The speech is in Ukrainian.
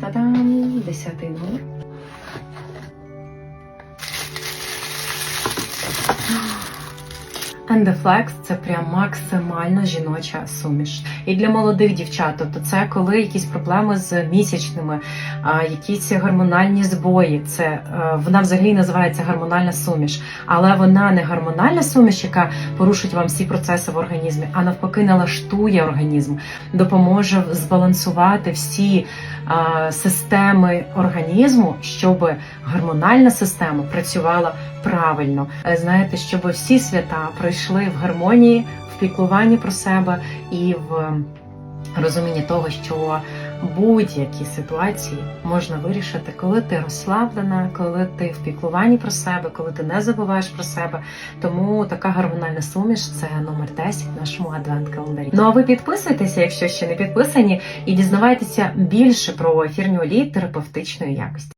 Та-дам, десятий номер. Flex – це прям максимально жіноча суміш. І для молодих дівчат, тобто це коли якісь проблеми з місячними, якісь гормональні збої. Це е, вона взагалі називається гормональна суміш, але вона не гормональна суміш, яка порушить вам всі процеси в організмі, а навпаки налаштує організм, допоможе збалансувати всі системи організму, щоб гормональна система працювала правильно. Е, Знаєте, щоб всі свята пройшли в гармонії, в піклуванні про себе і в розумінні того, що будь-які ситуації можна вирішити, коли ти розслаблена, коли ти в піклуванні про себе, коли ти не забуваєш про себе. Тому така гормональна суміш це номер 10 в нашому адвент-календарі. Ну а ви підписуйтеся, якщо ще не підписані, і дізнавайтеся більше про ефірні олії терапевтичної якості.